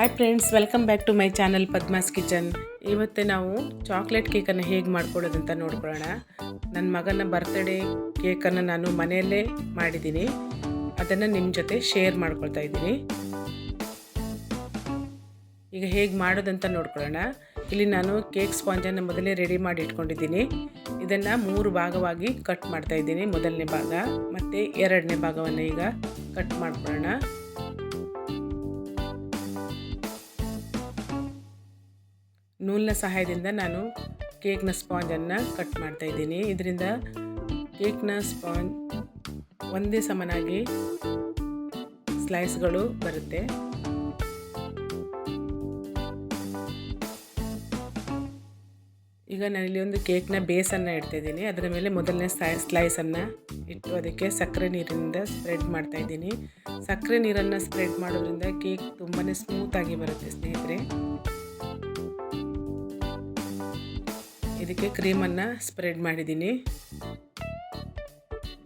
Hi friends welcome back to my channel Padma's kitchen ಇವತ್ತೇ ನಾವು chocolate ಕೇಕನ್ನು ಹೇಗೆ ಮಾಡ್ಕೊಳ್ಳೋದಂತ ನೋಡ್ಕೊಳ್ಳೋಣ. ನನ್ನ ಮಗನ ಬರ್ತ್ಡೇ ಕೇಕನ್ನು ನಾನು ಮನೆಯಲ್ಲೇ ಮಾಡಿದ್ದೀನಿ. ಅದನ್ನು ನಿಮ್ಮ ಜೊತೆ ಶೇರ್ ಮಾಡ್ಕೊಳ್ತಾ ಇದ್ದೀನಿ. ಈಗ ಹೇಗೆ ಮಾಡೋದಂತ ನೋಡ್ಕೊಳ್ಳೋಣ. ಇಲ್ಲಿ ನಾನು ಕೇಕ್ ಸ್ಪಾಂಜನ್ನು ಮೊದಲೇ ರೆಡಿ ಮಾಡಿ ಇಟ್ಕೊಂಡಿದ್ದೀನಿ. ಇದನ್ನು ಮೂರು ಭಾಗವಾಗಿ ಕಟ್ ಮಾಡ್ತಾ ಇದ್ದೀನಿ. ಮೊದಲನೇ ಭಾಗ ಮತ್ತು ಎರಡನೇ ಭಾಗವನ್ನು ಈಗ ಕಟ್ ಮಾಡ್ಕೊಳ್ಳೋಣ. ನೂಲಿನ ಸಹಾಯದಿಂದ ನಾನು ಕೇಕ್ನ ಸ್ಪಾಂಜನ್ನು ಕಟ್ ಮಾಡ್ತಾ ಇದ್ದೀನಿ. ಇದರಿಂದ ಕೇಕ್ನ ಸ್ಪಾಂಜ್ ಒಂದೇ ಸಮನಾಗಿ ಸ್ಲೈಸ್ಗಳು ಬರುತ್ತೆ. ಈಗ ನಾನಿಲ್ಲಿ ಒಂದು ಕೇಕ್ನ ಬೇಸನ್ನು ಇಡ್ತಾ ಇದ್ದೀನಿ. ಅದರ ಮೇಲೆ ಮೊದಲನೇ ಸ್ಲೈ, ಸ್ಲೈಸನ್ನು ಇಟ್ಟು ಅದಕ್ಕೆ ಸಕ್ಕರೆ ನೀರಿನಿಂದ ಸ್ಪ್ರೆಡ್ ಮಾಡ್ತಾ ಇದ್ದೀನಿ. ಸಕ್ಕರೆ ನೀರನ್ನು ಸ್ಪ್ರೆಡ್ ಮಾಡೋದ್ರಿಂದ ಕೇಕ್ ತುಂಬಾ ಸ್ಮೂತಾಗಿ ಬರುತ್ತೆ ಸ್ನೇಹಿತರೆ. ಇದಕ್ಕೆ ಕ್ರೀಮನ್ನು ಸ್ಪ್ರೆಡ್ ಮಾಡಿದ್ದೀನಿ.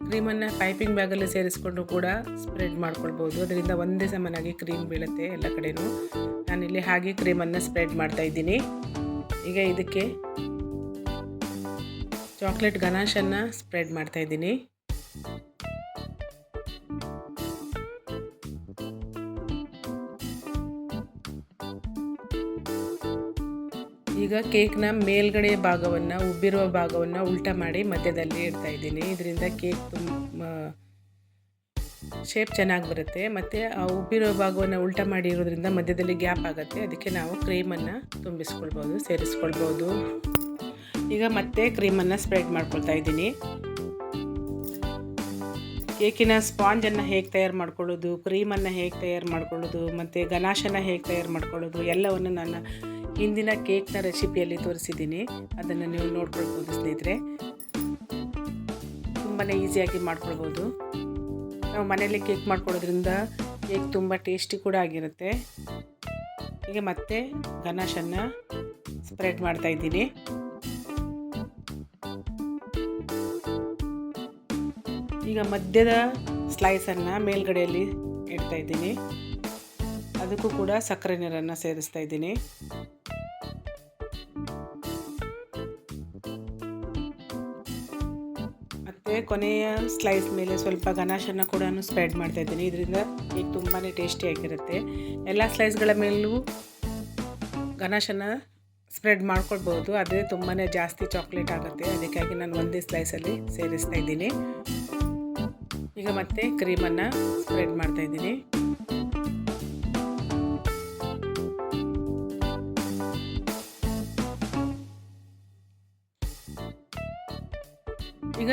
ಕ್ರೀಮನ್ನು ಪೈಪಿಂಗ್ ಬ್ಯಾಗಲ್ಲಿ ಸೇರಿಸ್ಕೊಂಡು ಕೂಡ ಸ್ಪ್ರೆಡ್ ಮಾಡ್ಕೊಳ್ಬೋದು. ಅದರಿಂದ ಒಂದೇ ಸಮನಾಗಿ ಕ್ರೀಮ್ ಬೀಳುತ್ತೆ ಎಲ್ಲ ಕಡೆಯೂ ನಾನಿಲ್ಲಿ ಹಾಗೆ ಕ್ರೀಮನ್ನು ಸ್ಪ್ರೆಡ್ ಮಾಡ್ತಾ ಇದ್ದೀನಿ. ಈಗ ಇದಕ್ಕೆ ಚಾಕ್ಲೇಟ್ ಗನಾಶನ್ನು ಸ್ಪ್ರೆಡ್ ಮಾಡ್ತಾ ಇದ್ದೀನಿ. ಈಗ ಕೇಕ್ನ ಮೇಲ್ಗಡೆ ಭಾಗವನ್ನು, ಉಬ್ಬಿರುವ ಭಾಗವನ್ನು ಉಲ್ಟ ಮಾಡಿ ಮಧ್ಯದಲ್ಲಿ ಇಡ್ತಾ ಇದ್ದೀನಿ. ಇದರಿಂದ ಕೇಕ್ ತುಂಬ ಶೇಪ್ ಚೆನ್ನಾಗಿ ಬರುತ್ತೆ. ಮತ್ತು ಆ ಉಬ್ಬಿರೋ ಭಾಗವನ್ನು ಉಲ್ಟ ಮಾಡಿ ಇರೋದ್ರಿಂದ ಮಧ್ಯದಲ್ಲಿ ಗ್ಯಾಪ್ ಆಗುತ್ತೆ. ಅದಕ್ಕೆ ನಾವು ಕ್ರೀಮನ್ನು ತುಂಬಿಸ್ಕೊಳ್ಬೋದು, ಸೇರಿಸ್ಕೊಳ್ಬೋದು. ಈಗ ಮತ್ತೆ ಕ್ರೀಮನ್ನು ಸ್ಪ್ರೆಡ್ ಮಾಡ್ಕೊಳ್ತಾ ಇದ್ದೀನಿ. ಕೇಕಿನ ಸ್ಪಾಂಜನ್ನು ಹೇಗೆ ತಯಾರು ಮಾಡ್ಕೊಳ್ಳೋದು, ಕ್ರೀಮನ್ನು ಹೇಗೆ ತಯಾರು ಮಾಡ್ಕೊಳ್ಳೋದು, ಮತ್ತು ಗನಾಶನ ಹೇಗೆ ತಯಾರು ಮಾಡ್ಕೊಳ್ಳೋದು, ಎಲ್ಲವನ್ನು ನಾನು ಹಿಂದಿನ ಕೇಕ್ನ ರೆಸಿಪಿಯಲ್ಲಿ ತೋರಿಸಿದ್ದೀನಿ. ಅದನ್ನು ನೀವು ನೋಡ್ಕೊಳ್ಬೋದು ಸ್ನೇಹಿತರೆ. ತುಂಬಾ ಈಸಿಯಾಗಿ ಮಾಡ್ಕೊಳ್ಬೋದು. ನಾವು ಮನೆಯಲ್ಲಿ ಕೇಕ್ ಮಾಡ್ಕೊಳ್ಳೋದ್ರಿಂದ ಕೇಕ್ ತುಂಬ ಟೇಸ್ಟಿ ಕೂಡ ಆಗಿರುತ್ತೆ. ಹೀಗೆ ಮತ್ತೆ ಗನಾಶನ್ನು ಸ್ಪ್ರೆಡ್ ಮಾಡ್ತಾ ಇದ್ದೀನಿ. ಈಗ ಮಧ್ಯದ ಸ್ಲೈಸನ್ನು ಮೇಲ್ಗಡೆಯಲ್ಲಿ ಇಡ್ತಾ ಇದ್ದೀನಿ. ಅದಕ್ಕೂ ಕೂಡ ಸಕ್ಕರೆ ನೀರನ್ನು ಸೇರಿಸ್ತಾ ಇದ್ದೀನಿ. ಮತ್ತು ಕೊನೆಯ ಸ್ಲೈಸ್ ಮೇಲೆ ಸ್ವಲ್ಪ ಗನಾಶನ್ನು ಕೂಡ ಸ್ಪ್ರೆಡ್ ಮಾಡ್ತಾ ಇದ್ದೀನಿ. ಇದರಿಂದ ಈಗ ತುಂಬಾ ಟೇಸ್ಟಿಯಾಗಿರುತ್ತೆ ಎಲ್ಲ ಸ್ಲೈಸ್ಗಳ ಮೇಲೂ ಗನಾಶನ್ನು ಸ್ಪ್ರೆಡ್ ಮಾಡ್ಕೊಳ್ಬೋದು. ಅದೇ ತುಂಬಾ ಜಾಸ್ತಿ ಚಾಕ್ಲೇಟ್ ಆಗುತ್ತೆ. ಅದಕ್ಕಾಗಿ ನಾನು ಒಂದೇ ಸ್ಲೈಸಲ್ಲಿ ಸೇರಿಸ್ತಾ ಇದ್ದೀನಿ. ಈಗ ಮತ್ತೆ ಕ್ರೀಮನ್ನು ಸ್ಪ್ರೆಡ್ ಮಾಡ್ತಾ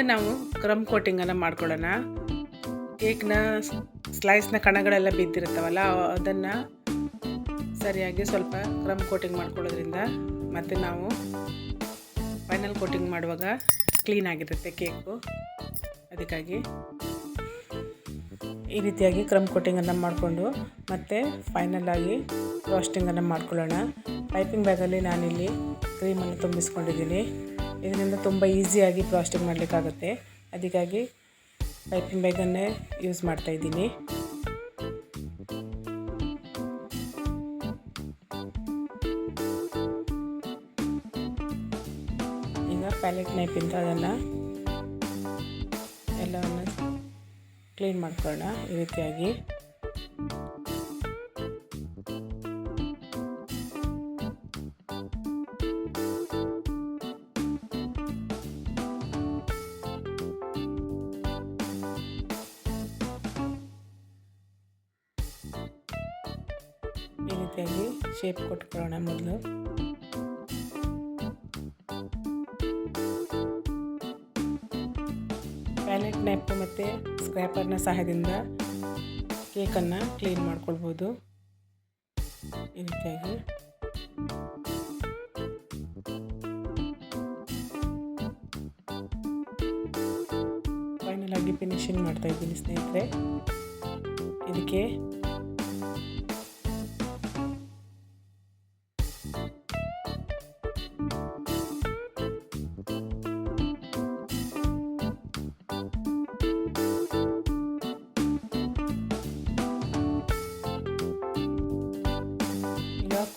ನಾವು ಕ್ರಮ್ ಕೋಟಿಂಗನ್ನು ಮಾಡ್ಕೊಳ್ಳೋಣ. ಕೇಕ್ನ ಸ್ಲೈಸ್ನ ಕಣಗಳೆಲ್ಲ ಬಿದ್ದಿರ್ತಾವಲ್ಲ ಅದನ್ನು ಸರಿಯಾಗಿ ಸ್ವಲ್ಪ ಕ್ರಮ್ ಕೋಟಿಂಗ್ ಮಾಡ್ಕೊಳ್ಳೋದ್ರಿಂದ ಮತ್ತು ನಾವು ಫೈನಲ್ ಕೋಟಿಂಗ್ ಮಾಡುವಾಗ ಕ್ಲೀನ್ ಆಗಿರುತ್ತೆ ಕೇಕು. ಅದಕ್ಕಾಗಿ ಈ ರೀತಿಯಾಗಿ ಕ್ರಮ್ ಕೋಟಿಂಗನ್ನು ಮಾಡಿಕೊಂಡು ಮತ್ತು ಫೈನಲಾಗಿ ರೋಸ್ಟಿಂಗನ್ನು ಮಾಡ್ಕೊಳ್ಳೋಣ. ಪೈಪಿಂಗ್ ಬ್ಯಾಗಲ್ಲಿ ನಾನಿಲ್ಲಿ ಕ್ರೀಮನ್ನು ತುಂಬಿಸ್ಕೊಂಡಿದ್ದೀನಿ. ಇದರಿಂದ ತುಂಬ ಈಸಿಯಾಗಿ ಪ್ಲಾಸ್ಟಿಕ್ ಮಾಡಲಿಕ್ಕಾಗುತ್ತೆ. ಅದಕ್ಕಾಗಿ ಪೈಪಿಂಗ್ ಬ್ಯಾಗನ್ನೇ ಯೂಸ್ ಮಾಡ್ತಾಯಿದ್ದೀನಿ ಈಗ ಪ್ಯಾಲೆಟ್ ನೈಪಿಂದ ಅದನ್ನು ಎಲ್ಲವನ್ನು ಕ್ಲೀನ್ ಮಾಡ್ಕೊಳ್ಳೋಣ ಈ ರೀತಿಯಾಗಿ. ರೀತಿಯಾಗಿ ಶೇಪ್ ಕೊಟ್ಕೊಳ್ಳೋಣ ಮೊದಲು. ಪ್ಯಾಲೆಟ್ ನೈಪ್ ಮತ್ತು ಸ್ಕ್ರ್ಯಾಪರ್ನ ಸಹಾಯದಿಂದ ಕೇಕನ್ನು ಕ್ಲೀನ್ ಮಾಡ್ಕೊಳ್ಬೋದು. ಈ ರೀತಿಯಾಗಿ. ಫೈನಲ್ ಆಗಿ ಫಿನಿಶಿಂಗ್ ಮಾಡ್ತಾ ಇದ್ದೀನಿ ಸ್ನೇಹಿತರೆ. ಇದಕ್ಕೆ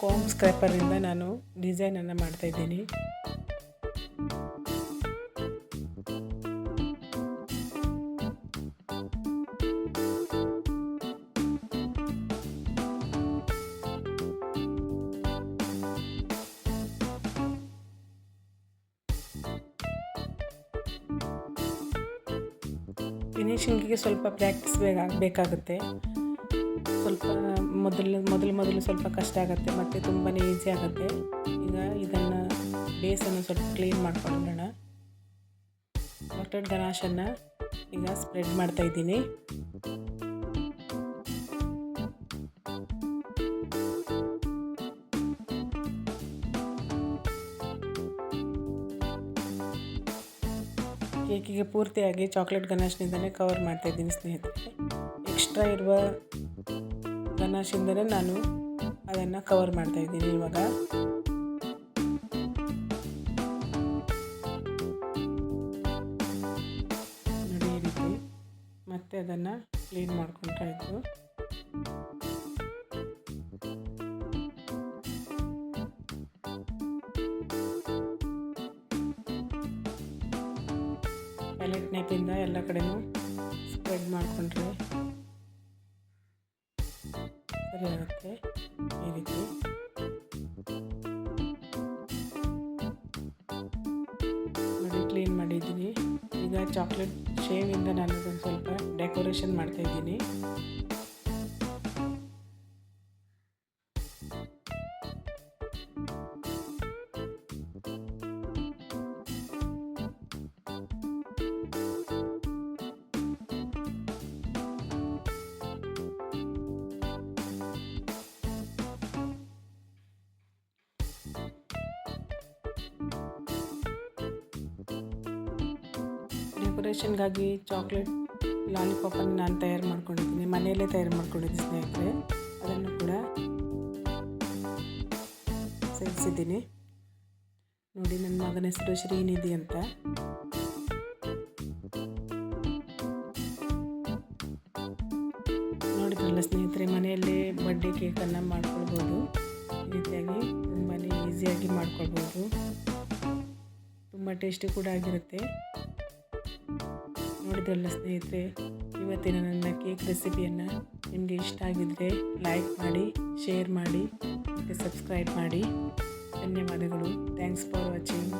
ಕಾಮ್ ಸ್ಕ್ರ್ಯಾಪರಿಂದ ನಾನು ಡಿಸೈನನ್ನು ಮಾಡ್ತಾಯಿದ್ದೀನಿ ಫಿನಿಶಿಂಗಿಗೆ ಸ್ವಲ್ಪ ಪ್ರಾಕ್ಟೀಸ್ ಬೇಕಾ ಬೇಕಾಗುತ್ತೆ. ಸ್ವಲ್ಪ, ಮೊದಲು ಮೊದಲು ಮೊದಲು ಸ್ವಲ್ಪ ಕಷ್ಟ ಆಗುತ್ತೆ, ಮತ್ತು ತುಂಬಾ ಈಸಿ ಆಗುತ್ತೆ. ಈಗ ಇದನ್ನು ಬೇಸನ್ನು ಸ್ವಲ್ಪ ಕ್ಲೀನ್ ಮಾಡ್ಕೊಂಡೋಣ ಬಟರ್ ಗನಾಶನ್ನು ಈಗ ಸ್ಪ್ರೆಡ್ ಮಾಡ್ತಾ ಇದ್ದೀನಿ. ಕೇಕಿಗೆ ಪೂರ್ತಿಯಾಗಿ ಚಾಕ್ಲೇಟ್ ಗನಾಶ್ನಿಂದಲೇ ಕವರ್ ಮಾಡ್ತಾ ಇದ್ದೀನಿ ಸ್ನೇಹಿತರೆ. ಎಕ್ಸ್ಟ್ರಾ ಇರುವ ಗನಾಶಿಂದಲೇ ನಾನು ಅದನ್ನು ಕವರ್ ಮಾಡ್ತಾ ಇದ್ದೀನಿ ಇವಾಗ. ಮತ್ತೆ ಅದನ್ನು ಕ್ಲೀನ್ ಮಾಡ್ಕೊಳ್ತಾ ಇದ್ದು ಪ್ಯಾಲೆಟ್ ನೈಪಿಂದ ಎಲ್ಲ ಕಡೆನೂ ಸ್ಪ್ರೆಡ್ ಮಾಡಿಕೊಂಡ್ರೆ ಸರಿ ಆಗುತ್ತೆ ಈ ರೀತಿ ನೋಡಿ ಕ್ಲೀನ್ ಮಾಡಿದ್ದೀನಿ. ಈಗ ಚಾಕ್ಲೇಟ್ ಶೇವಿಂದ ನಾನು ಸ್ವಲ್ಪ ಡೆಕೋರೇಷನ್ ಮಾಡ್ತಾ ಡೆಕೋರೇಷನ್ಗಾಗಿ ಚಾಕ್ಲೇಟ್ ಲಾಲಿಪಾಪನ್ನು ನಾನು ತಯಾರು ಮಾಡ್ಕೊಂಡಿದ್ದೀನಿ, ಮನೆಯಲ್ಲೇ ತಯಾರು ಮಾಡ್ಕೊಂಡಿದ್ದೀನಿ ಸ್ನೇಹಿತರೆ. ಅದನ್ನು ಕೂಡ ಸೇರಿಸಿದ್ದೀನಿ. ನೋಡಿ, ನನ್ನ ಮಗನ ಹೆಸರು ಶ್ರೀನಿಧಿ ಅಂತ. ನೋಡಿದ್ರಲ್ಲ ಸ್ನೇಹಿತರೆ, ಮನೆಯಲ್ಲೇ ಬರ್ಡೇ ಕೇಕನ್ನು ಮಾಡ್ಕೊಳ್ಬೋದು. ಈ ರೀತಿಯಾಗಿ ತುಂಬಾ ಈಸಿಯಾಗಿ ಮಾಡ್ಕೊಳ್ಬೋದು. ತುಂಬ ಟೇಸ್ಟಿ ಕೂಡ ಆಗಿರುತ್ತೆ. ನೋಡಿದ್ರಲ್ಲ ಸ್ನೇಹಿತರೆ, ಇವತ್ತಿನ ನನ್ನ ಕೇಕ್ ರೆಸಿಪಿಯನ್ನು ನಿಮಗೆ ಇಷ್ಟ ಆಗಿದ್ದರೆ ಲೈಕ್ ಮಾಡಿ ಶೇರ್ ಮಾಡಿ, ಮತ್ತು ಸಬ್ಸ್ಕ್ರೈಬ್ ಮಾಡಿ. ಧನ್ಯವಾದಗಳು. Thanks for watching